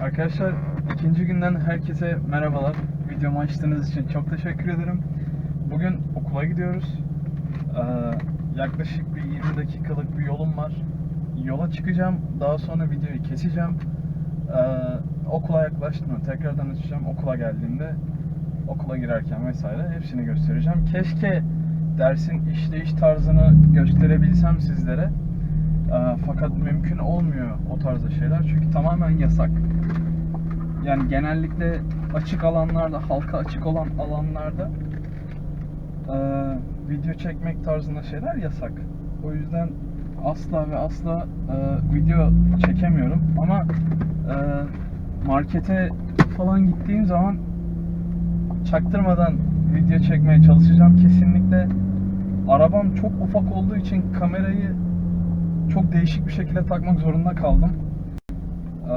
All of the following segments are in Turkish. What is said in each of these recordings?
Arkadaşlar ikinci günden herkese merhabalar. Videomu açtığınız için çok teşekkür ederim. Bugün okula gidiyoruz. Ee, yaklaşık bir 20 dakikalık bir yolum var. Yola çıkacağım. Daha sonra videoyu keseceğim. Ee, okula yaklaştığımda tekrardan açacağım. Okula geldiğimde okula girerken vesaire hepsini göstereceğim. Keşke dersin işleyiş tarzını gösterebilsem sizlere. Ee, fakat mümkün olmuyor o tarzda şeyler çünkü tamamen yasak. Yani genellikle açık alanlarda, halka açık olan alanlarda e, video çekmek tarzında şeyler yasak. O yüzden asla ve asla e, video çekemiyorum ama e, markete falan gittiğim zaman çaktırmadan video çekmeye çalışacağım kesinlikle. Arabam çok ufak olduğu için kamerayı çok değişik bir şekilde takmak zorunda kaldım. Ee,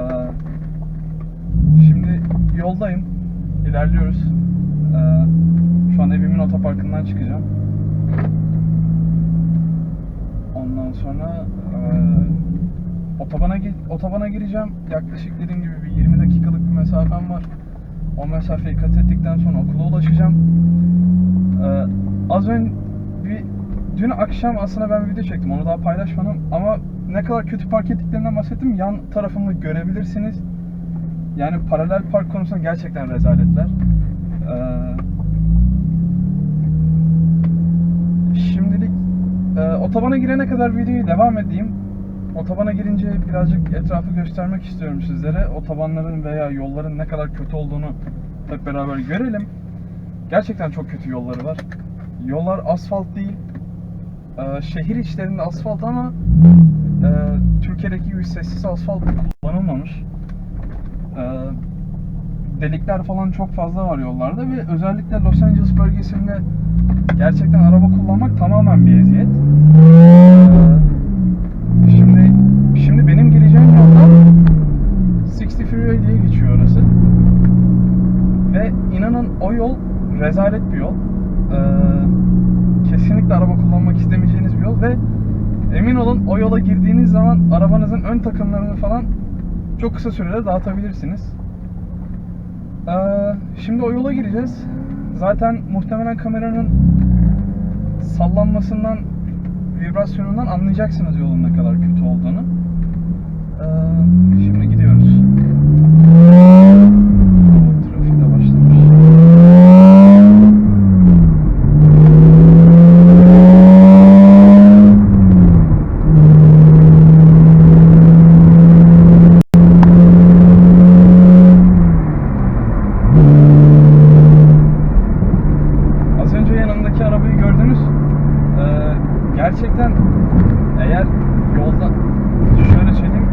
şimdi yoldayım. İlerliyoruz. Ee, şu an evimin otoparkından çıkacağım. Ondan sonra e, otobana otobana gireceğim. Yaklaşık dediğim gibi bir 20 dakikalık bir mesafem var. O mesafeyi kat ettikten sonra okula ulaşacağım. Ee, az önce bir dün akşam aslında ben bir video çektim. Onu daha paylaşmadım ama ne kadar kötü park ettiklerinden bahsettim. Yan tarafımı görebilirsiniz. Yani paralel park konusunda gerçekten rezaletler. Ee, şimdilik e, otobana girene kadar videoyu devam edeyim. Otobana girince birazcık etrafı göstermek istiyorum sizlere. Otobanların veya yolların ne kadar kötü olduğunu hep beraber görelim. Gerçekten çok kötü yolları var. Yollar asfalt değil. Ee, şehir içlerinde asfalt ama e, Türkiye'deki gibi sessiz asfalt kullanılmamış. Ee, delikler falan çok fazla var yollarda ve özellikle Los Angeles bölgesinde gerçekten araba kullanmak tamamen bir eziyet. Ee, şimdi şimdi benim gireceğim yoldan 60 Freeway diye geçiyor orası. Ve inanın o yol rezalet bir yol. Ee, kesinlikle araba kullanmak istemeyeceğiniz bir yol ve emin olun o yola girdiğiniz zaman arabanızın ön takımlarını falan çok kısa sürede dağıtabilirsiniz. Ee, şimdi o yola gireceğiz. Zaten muhtemelen kameranın sallanmasından, vibrasyonundan anlayacaksınız yolun ne kadar kötü olduğunu. Ee, şimdi gidiyoruz. O trafik de başlamış. Az önce yanımdaki arabayı gördünüz. Ee, gerçekten eğer yolda şöyle söyleyeyim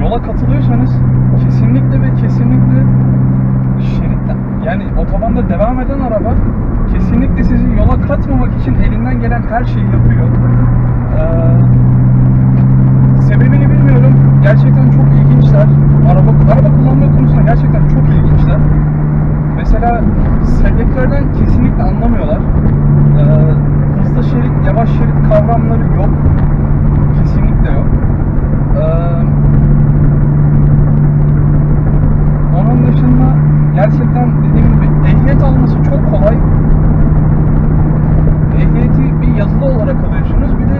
yola katılıyorsanız kesinlikle ve kesinlikle şeritten yani otobanda devam eden araba kesinlikle sizi yola katmamak için elinden gelen her şeyi yapıyor. Ee, sebebini bilmiyorum. Gerçekten çok ilginçler. Araba araba kullanma konusunda gerçekten çok ilginçler. Mesela selektörden kesinlikle anlamıyorlar. Ee, hızlı şerit, yavaş şerit kavramları yok. Kesinlikle yok. Ee, onun dışında gerçekten dediğim gibi ehliyet alması çok kolay. Yazılı olarak alıyorsunuz. Bir de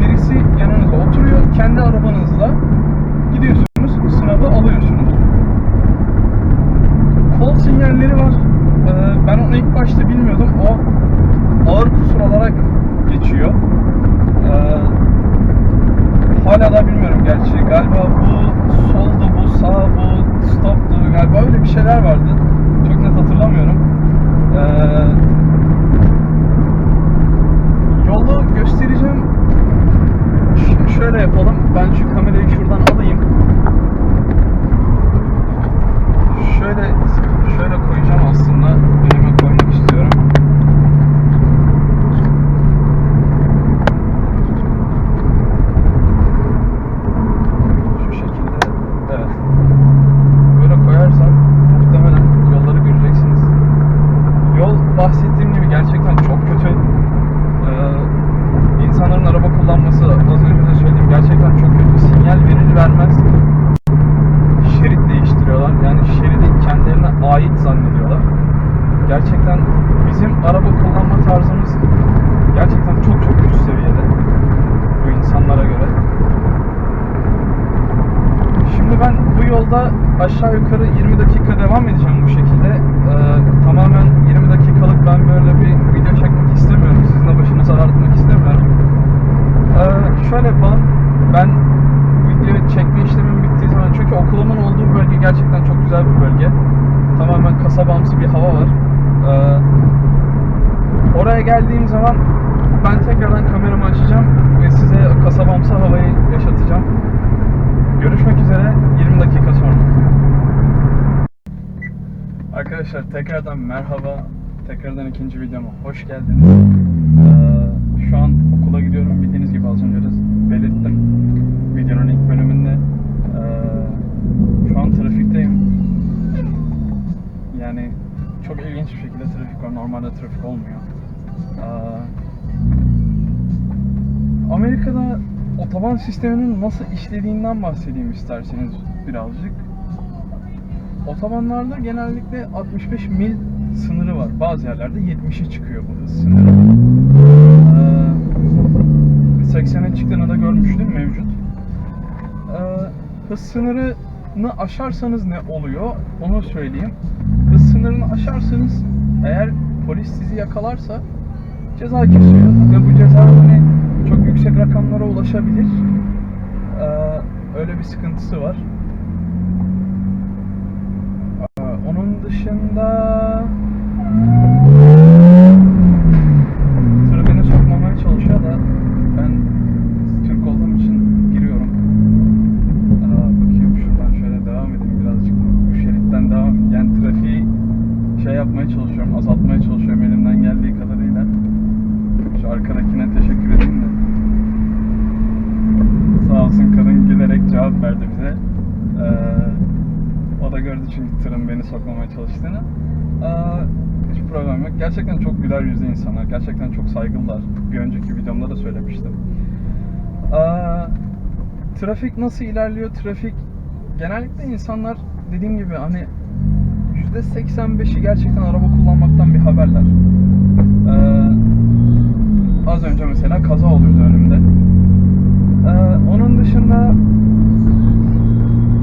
birisi yanınıza oturuyor. Kendi arabanızla tarzımız gerçekten çok çok üst seviyede bu insanlara göre. Şimdi ben bu yolda aşağı yukarı 20 dakika devam edeceğim bu şekilde. Ee, tamamen 20 dakikalık ben böyle bir video çekmek istemiyorum. Sizin de başınızı ağrıtmak istemiyorum. Ee, şöyle yapalım. Ben video çekme işlemim bittiği zaman çünkü okulumun olduğu bölge gerçekten çok güzel bir bölge. Tamamen kasabamsı bir hava var. Ee, oraya geldiğim zaman ben tekrardan kameramı açacağım ve size kasabamsı havayı yaşatacağım. Görüşmek üzere 20 dakika sonra. Arkadaşlar tekrardan merhaba. Tekrardan ikinci videoma hoş geldiniz. Ee, şu an okula gidiyorum. Bildiğiniz gibi az önce de belirttim. Videonun ilk bölümünde. Ee, şu an trafikteyim. Yani çok ilginç bir şekilde trafik var. Normalde trafik olmuyor. Amerika'da otoban sisteminin nasıl işlediğinden bahsedeyim isterseniz birazcık. Otobanlarda genellikle 65 mil sınırı var. Bazı yerlerde 70'e çıkıyor bu hız sınırı. Ee, 80'e çıktığını da görmüştüm mevcut. Ee, hız sınırını aşarsanız ne oluyor onu söyleyeyim. Hız sınırını aşarsanız eğer polis sizi yakalarsa ceza kesiyor ve bu ceza hani çok yüksek rakamlara ulaşabilir. Ee, öyle bir sıkıntısı var. Ee, onun dışında tır beni sokmamaya çalışıyor da ben Türk olduğum için giriyorum. Aa, bakayım şuradan şöyle devam edeyim birazcık. Bu şeritten devam yani trafiği şey yapmaya çalışıyorum, azaltmaya çalışıyorum elimden geldiği kadarıyla. Şu arkadakine teşekkür edeyim de. Sağ olsun kadın gülerek cevap verdi bize. Ee, o da gördü çünkü tırın beni sokmamaya çalıştığını. Ee, hiç problem yok. Gerçekten çok güler yüzlü insanlar. Saygılılar. Bir önceki videomda da söylemiştim. Ee, trafik nasıl ilerliyor? Trafik genellikle insanlar dediğim gibi hani %85'i gerçekten araba kullanmaktan bir haberler. Ee, az önce mesela kaza oluyordu önümde. Ee, onun dışında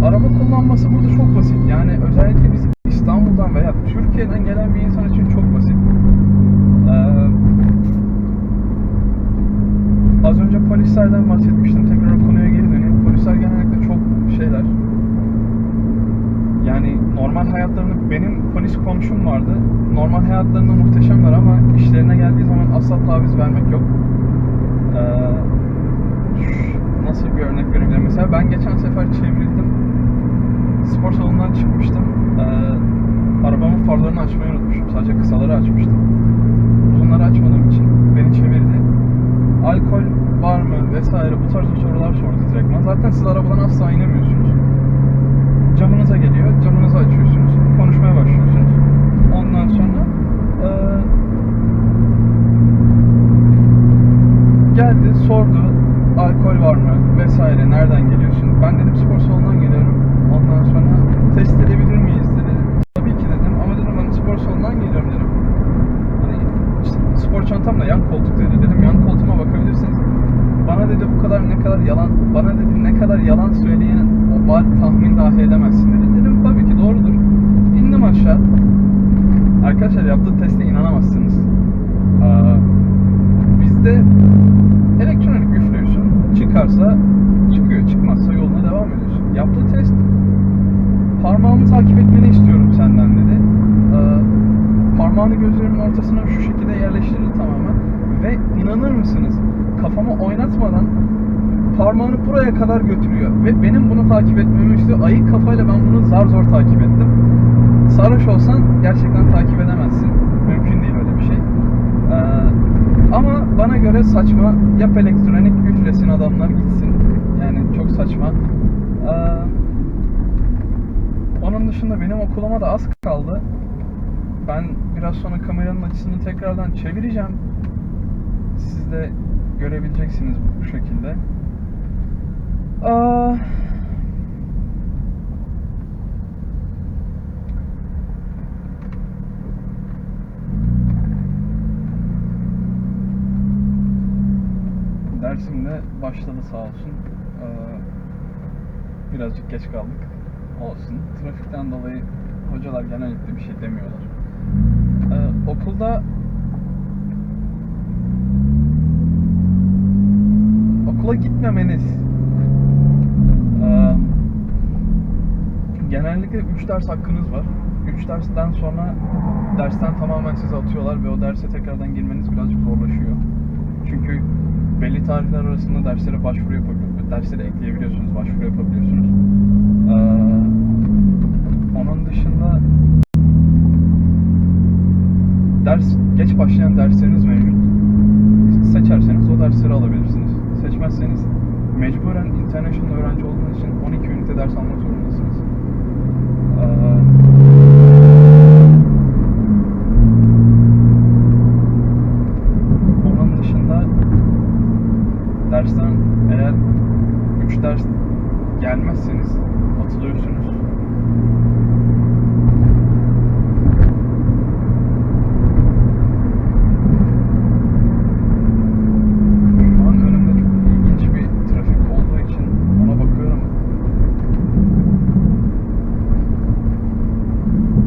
araba kullanması burada çok basit. Yani özellikle biz İstanbul'dan veya Türkiye'den gelen bir insan için çok basit. Ee, az önce polislerden bahsetmiştim. Tekrar o konuya geri döneyim. Polisler genellikle çok şeyler. Yani normal hayatlarını benim polis komşum vardı. Normal hayatlarında muhteşemler ama işlerine geldiği zaman asla taviz vermek yok. Ee, nasıl bir örnek verebilirim? Mesela ben geçen sefer çevrildim. Spor salonundan çıkmıştım. Ee, arabamın farlarını açmayı unutmuşum. Sadece kısaları açmıştım. Uzunları açmadığım için beni çevirdi. Alkol var mı vesaire bu tarz sorular sordu direktman. Zaten siz arabadan asla inemiyorsunuz. Camınıza geliyor, camınızı açıyorsunuz, konuşmaya başlıyorsunuz. Ondan sonra eee, geldi, sordu, alkol var mı vesaire, nereden geliyorsun? Ben dedim spor salonundan geliyorum. Ondan sonra test edebilir miyiz dedi. Tabii ki dedim ama dedim ben spor salonundan geliyorum dedim. Hani işte spor çantam da yan koltuktaydı. Dedim yan koltuğuma bakabilirsiniz. Bana dedi bu kadar ne kadar yalan, bana dedi ne kadar yalan söyleyen o var tahmin dahi edemezsin dedi. Dedim tabii ki doğrudur. İndim aşağı. Arkadaşlar yaptığı teste inanamazsınız. Aa, bizde elektronik üflüyorsun. Çıkarsa çıkıyor. Çıkmazsa yoluna devam ediyorsun. Yaptığı test parmağımı takip etmeni istiyorum senden dedi. Ee, parmağını gözlerimin ortasına şu şekilde yerleştirdi tamamen. Ve inanır mısınız kafamı oynatmadan parmağını buraya kadar götürüyor. Ve benim bunu takip etmemi istiyor. Ayık kafayla ben bunu zar zor takip ettim. Sarhoş olsan gerçekten takip edemezsin. Mümkün değil öyle bir şey. Ee, ama bana göre saçma. Yap elektronik üflesin adamlar gitsin. Yani çok saçma. Ee, onun dışında benim okuluma da az kaldı. Ben biraz sonra kameranın açısını tekrardan çevireceğim. Siz de görebileceksiniz bu şekilde. Aa, dersim de başladı sağ olsun. Ee, birazcık geç kaldık. Olsun. Trafikten dolayı hocalar genellikle bir şey demiyorlar. Ee, okulda okula gitmemeniz genellikle 3 ders hakkınız var. 3 dersten sonra dersten tamamen sizi atıyorlar ve o derse tekrardan girmeniz birazcık zorlaşıyor. Çünkü belli tarihler arasında derslere başvuru yapabiliyorsunuz. Derslere ekleyebiliyorsunuz, başvuru yapabiliyorsunuz. Onun dışında ders geç başlayan dersleriniz mevcut. Seçerseniz o dersleri alabilirsiniz. Seçmezseniz mecburen international öğrenci olduğunuz için 12 ünite ders almak zorundasınız. Ee, onun dışında dersten eğer 3 ders gelmezseniz atılıyorsunuz. Şu an önümde çok ilginç bir trafik olduğu için ona bakıyorum.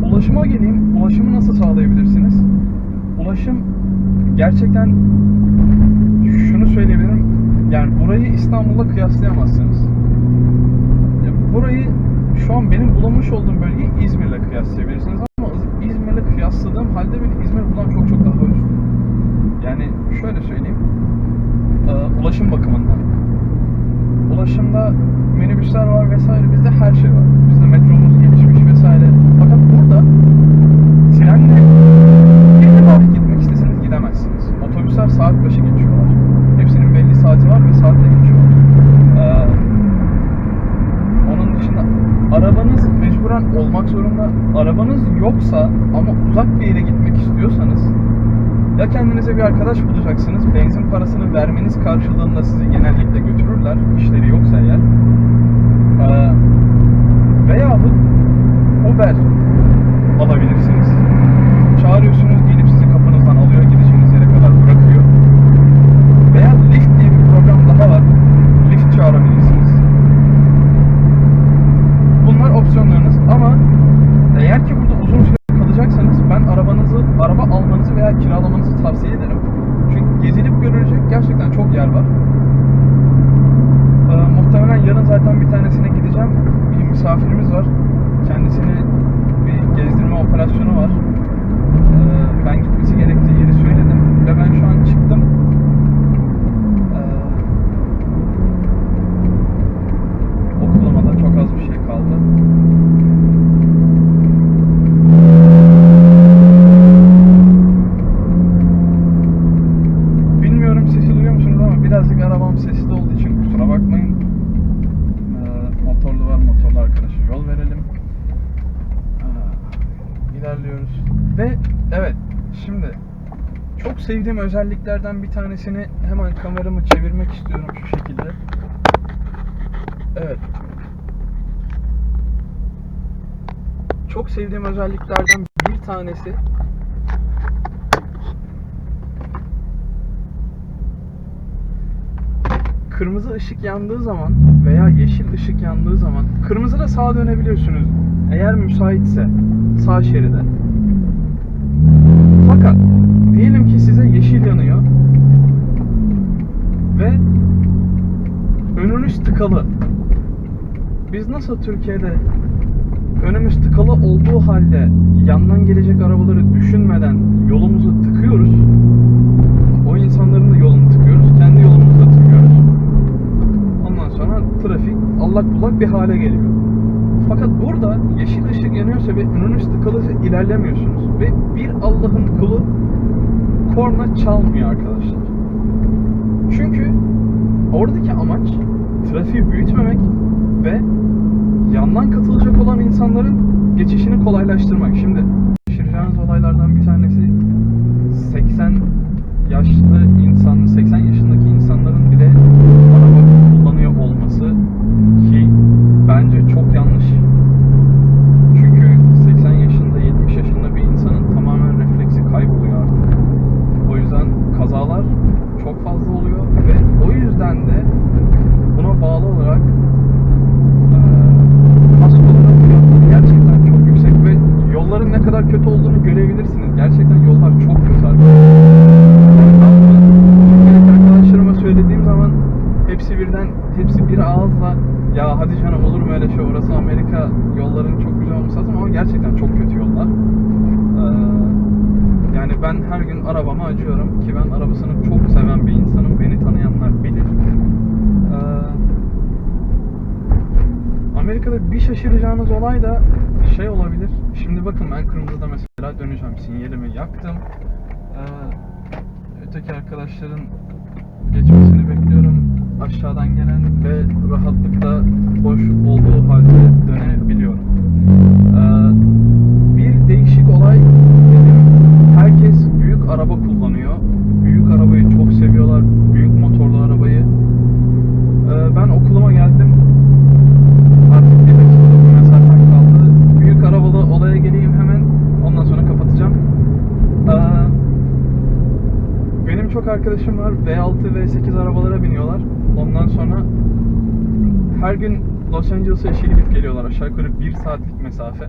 Ulaşıma geleyim. Ulaşımı nasıl sağlayabilirsiniz? Ulaşım gerçekten şunu söyleyebilirim. Yani burayı İstanbul'la kıyaslayamazsınız. Ya Burayı şu an benim bulunmuş olduğum bölgeyi İzmir'le kıyaslayabilirsiniz ama İzmir'le kıyasladığım halde bile İzmir buradan çok çok daha üstün. Yani şöyle söyleyeyim. Ee, ulaşım bakımından. Ulaşımda minibüsler var vesaire bizde her şey var. Bizde metromuz gelişmiş vesaire. Fakat burada trenle bir dahi gitmek isteseniz gidemezsiniz. Otobüsler saat başı geçiyorlar. Hepsinin belli saati var ve saatte geçiyorlar. Ee, onun dışında arabanız mecburen olmak zorunda. Arabanız yoksa ama uzak bir yere gitmek istiyorsanız ya kendinize bir arkadaş bulacaksınız. Benzin parasını vermeniz karşılığında sizi genellikle götürürler. işleri yoksa eğer. Ee, veyahut Uber alabilirsiniz. Çağırıyorsunuz gelip sizi kapınızdan alıyor gideceğiniz yere kadar bırakıyor. Veya Lyft diye bir program daha var. Lyft çağırabilirsiniz. Bunlar opsiyonlarınız ama eğer ki burada uzun süre kalacaksanız ben arabanızı, araba almanızı veya kiralamanızı tavsiye ederim. Çünkü gezilip görülecek gerçekten çok yer var. Ee, muhtemelen yarın zaten bir tanesine gideceğim. Bir misafirimiz var. Kendisini bir gezdirme operasyonu var. Ee, ben gitmesi gerektiği yeri söyledim ve ben şu an çıktım. Ee, okuluma da çok az bir şey kaldı. Bilmiyorum sesi duyuyor musunuz ama birazcık arabam sesli olduğu için kusura bakmayın. Ee, motorlu var motorlu arkadaşa yol verelim. Ee, ilerliyoruz. Ve evet şimdi çok sevdiğim özelliklerden bir tanesini hemen kameramı çevirmek istiyorum şu şekilde. Evet. Çok sevdiğim özelliklerden bir tanesi kırmızı ışık yandığı zaman veya yeşil ışık yandığı zaman kırmızıda sağa dönebiliyorsunuz. Eğer müsaitse sağ şeride. Yeşil yanıyor ve önünüz tıkalı. Biz nasıl Türkiye'de önümüz tıkalı olduğu halde yandan gelecek arabaları düşünmeden yolumuzu tıkıyoruz. O insanların da yolunu tıkıyoruz. Kendi yolumuzu da tıkıyoruz. Ondan sonra trafik allak bullak bir hale geliyor. Fakat burada yeşil ışık yanıyorsa ve önünüz tıkalıysa ilerlemiyorsunuz. Ve bir Allah'ın kulu korna çalmıyor arkadaşlar. Çünkü oradaki amaç trafiği büyütmemek ve yandan katılacak olan insanların geçişini kolaylaştırmak. Şimdi şaşıracağınız olaylardan bir tanesi 80 yaşlı insan, 80 yaşındaki insanların bile araba kullanıyor olması ki bence çok yanlış. Çünkü 80 yaşında, 70 yaşında bir insanın tamamen refleksi kayboluyor artık. O yüzden kazalar çok fazla oluyor ve o yüzden de buna bağlı olarak eee, kaskoların memeleşe orası Amerika yolların çok güzel olması lazım ama gerçekten çok kötü yollar. Ee, yani ben her gün arabama acıyorum ki ben arabasını çok seven bir insanım. Beni tanıyanlar bilir. Ee, Amerika'da bir şaşıracağınız olay da şey olabilir. Şimdi bakın ben kırmızıda mesela döneceğim. Sinyalimi yaktım. Ee, öteki arkadaşların geçmesini bekliyorum. Aşağıdan gelen ve rahatlıkla boş olduğu halde dönebiliyorum. Ee, bir değişik olay dedim. Herkes büyük araba kullanıyor. Büyük arabayı çok seviyorlar. Büyük motorlu arabayı. Ee, ben okuluma geldim. Artık bir dakikalık bir mesafem kaldı. Büyük arabalı olaya geleyim hemen. Ondan sonra kapatacağım. Ee, benim çok arkadaşım var. V6, V8 arabalara biniyorlar. Ondan sonra her gün Angeles'a işe gidip geliyorlar. Aşağı yukarı bir saatlik mesafe.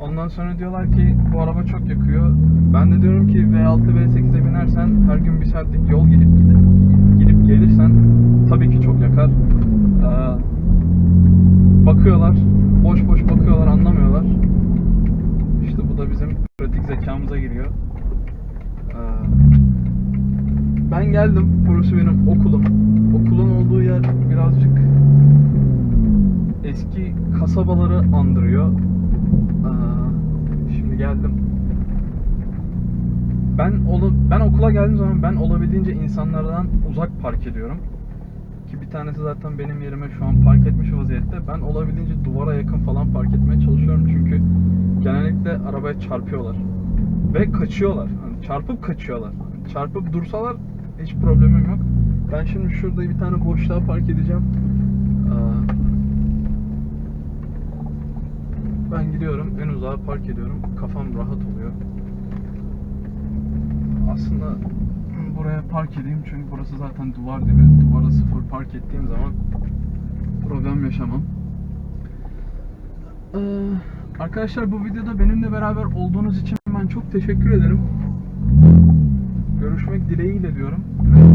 Ondan sonra diyorlar ki bu araba çok yakıyor. Ben de diyorum ki V6, V8'e binersen her gün bir saatlik yol gidip gidip, gidip gelirsen tabii ki çok yakar. Ee, bakıyorlar, boş boş bakıyorlar, anlamıyorlar. İşte bu da bizim pratik zekamıza giriyor. Ee, ben geldim. Burası benim okulum. Okulun olduğu yer birazcık eski kasabaları andırıyor. Aa, şimdi geldim. Ben olu ben okula geldiğim zaman ben olabildiğince insanlardan uzak park ediyorum. Ki bir tanesi zaten benim yerime şu an park etmiş vaziyette. Ben olabildiğince duvara yakın falan park etmeye çalışıyorum çünkü genellikle arabaya çarpıyorlar ve kaçıyorlar. Hani çarpıp kaçıyorlar. Hani çarpıp dursalar hiç problemim yok. Ben şimdi şurada bir tane boşluğa park edeceğim. Aa, ben gidiyorum en uzağa park ediyorum. Kafam rahat oluyor. Aslında buraya park edeyim çünkü burası zaten duvar dibi. Duvara sıfır park ettiğim zaman problem yaşamam. Ee, arkadaşlar bu videoda benimle beraber olduğunuz için ben çok teşekkür ederim. Görüşmek dileğiyle diyorum. Ve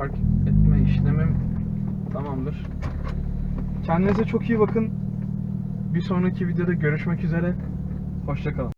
park etme işlemim tamamdır. Kendinize çok iyi bakın. Bir sonraki videoda görüşmek üzere. Hoşçakalın.